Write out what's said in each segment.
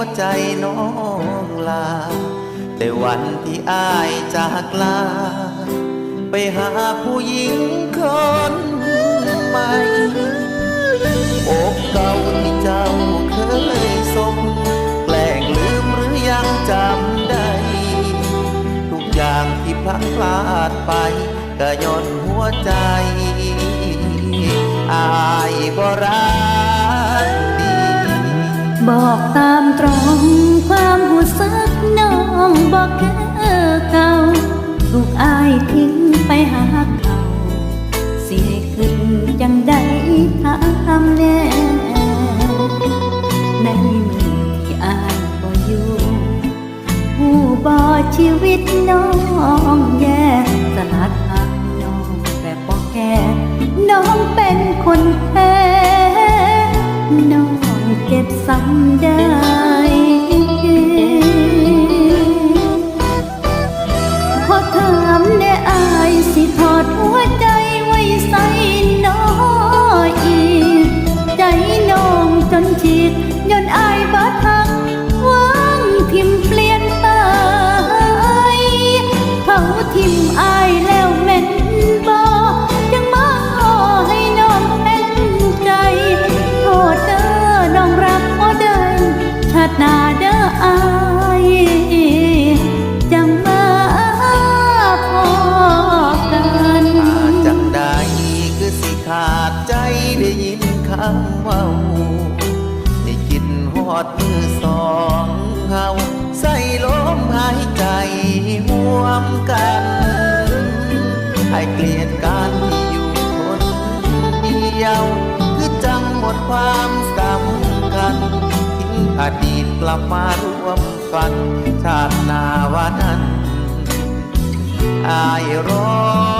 วใจน้องลา แต่วันที่อายจากลา ไปหาผู้หญิงคนใหม่อกเก่าที่เจ้าเคยสมแกล้งลืมหรือยังจำได้ ทุกอย่างที่พลังพลาดไปก็ย้อนหัวใจ อายบรัก บอกตามตรงความหูสึกน้องบอกคือเก่าถูกอายทิ้งไปหาเขาเสิให้ขึ้นจังใดถามแน่ในมือที่อายบ่อยู่ผู้บ่ชีวิตน้องแย่สลัดหักน้องแต่บ่แค่น้องเป็นคนแพ้ ซ้ำได้ ยินคำเว่าได้คิดฮอดมือสองเฮาใส่ลมหายใจห่วมกันให้เกลียดการที่อยู่คนเดียว คือจังหมดความสำคัญทิ้งอดีตกลับมารวมฝัน ชาตินาวันนั้นอายรอบ่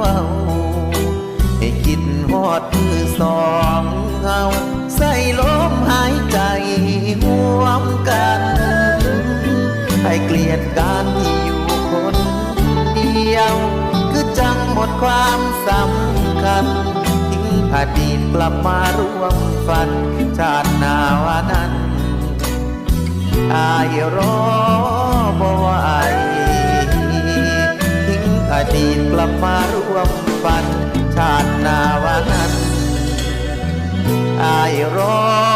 เว่าให้คิดฮอดมือสองเฮาใส่ลมหายใจห่วมกัน ให้เกลียดการที่อยู่คนเดียว คือจังหมดความสำคัญทิ้งอดีตกลับมารวมฝัน ชาตินาวันนั้นอายรอบ่ไหว Oh.